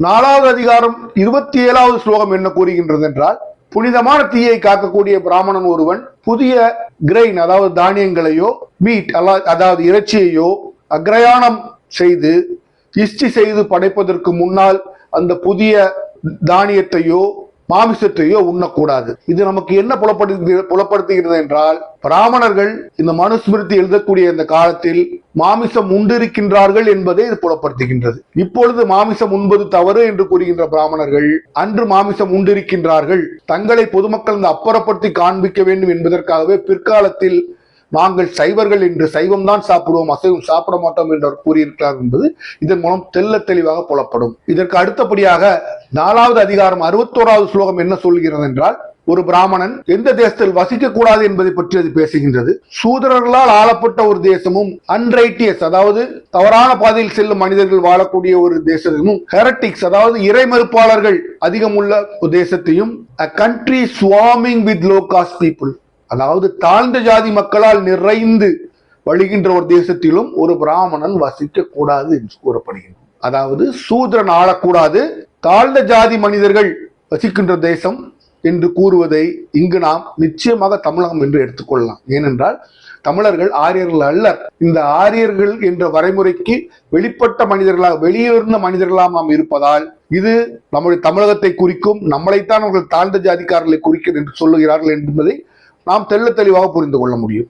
நாலாவது அதிகாரம் இருபத்தி ஏழாவது ஸ்லோகம் என்ன கூறுகின்றது என்றால் புனிதமான தீயை காக்கக்கூடிய பிராமணன் ஒருவன் புதிய கிரெயின் அதாவது தானியங்களையோ மீட் அதாவது இறைச்சியையோ அக்ரயாணம் செய்து இஷ்டி செய்து படைப்பதற்கு முன்னால் அந்த புதிய தானியத்தையோ மாமிசத்தையோ உண்ணக்கூடாது. இது நமக்கு என்ன புலப்படுத்து புலப்படுத்துகிறது என்றால் பிராமணர்கள் இந்த மனுஸ்மிருதி எழுதக்கூடிய இந்த காலத்தில் மாமிசம் உண்டிருக்கின்றார்கள் என்பதை இது புலப்படுத்துகின்றது. இப்பொழுது மாமிசம் உண்பது தவறு என்று கூறுகின்ற பிராமணர்கள் அன்று மாமிசம் உண்டிருக்கின்றார்கள். தங்களை பொதுமக்கள் இந்த அப்புறப்படுத்தி காண்பிக்க வேண்டும் என்பதற்காகவே பிற்காலத்தில் நாங்கள் சைவர்கள் என்று சைவம் தான் சாப்பிடுவோம் அசைவம் சாப்பிட மாட்டோம் என்று கூறியிருக்கிறார் என்பது இதன் மூலம் தெல்ல தெளிவாக புலப்படும். இதற்கு அடுத்தபடியாக நாலாவது அதிகாரம் அறுபத்தோராவது ஸ்லோகம் என்ன சொல்கிறது என்றால் ஒரு பிராமணன் எந்த தேசத்தில் வசிக்க கூடாது என்பதை பற்றி அது பேசுகின்றது. சூதரர்களால் ஆளப்பட்ட ஒரு தேசமும் அன்ரைட்டியஸ் அதாவது தவறான பாதையில் செல்லும் மனிதர்கள் வாழக்கூடிய ஒரு தேசத்தையும் ஹெரட்டிக்ஸ் அதாவது இறைமறுப்பாளர்கள் அதிகம் உள்ள ஒரு தேசத்தையும் a country swarming with low caste people அதாவது தாழ்ந்த ஜாதி மக்களால் நிறைந்து வழிகின்ற ஒரு தேசத்திலும் ஒரு பிராமணன் வசிக்க கூடாது என்று கூறப்படுகிறது. அதாவது சூதரன் ஆளக்கூடாது. தாழ்ந்த ஜாதி மனிதர்கள் வசிக்கின்ற தேசம் என்று கூறுவதை இங்கு நாம் நிச்சயமாக தமிழகம் என்று எடுத்துக்கொள்ளலாம். ஏனென்றால் தமிழர்கள் ஆரியர்கள் அல்ல. இந்த ஆரியர்கள் என்ற வரைமுறைக்கு வெளிப்பட்ட மனிதர்களாக வெளியிருந்த மனிதர்களாக நாம் இருப்பதால் இது நம்முடைய தமிழகத்தை குறிக்கும் நம்மளைத்தான் அவர்கள் தாழ்ந்த ஜாதிக்காரர்களை குறிக்கிறது என்று சொல்லுகிறார்கள் என்பதை நாம் தெள்ள தெளிவாக புரிந்து கொள்ள முடியும்.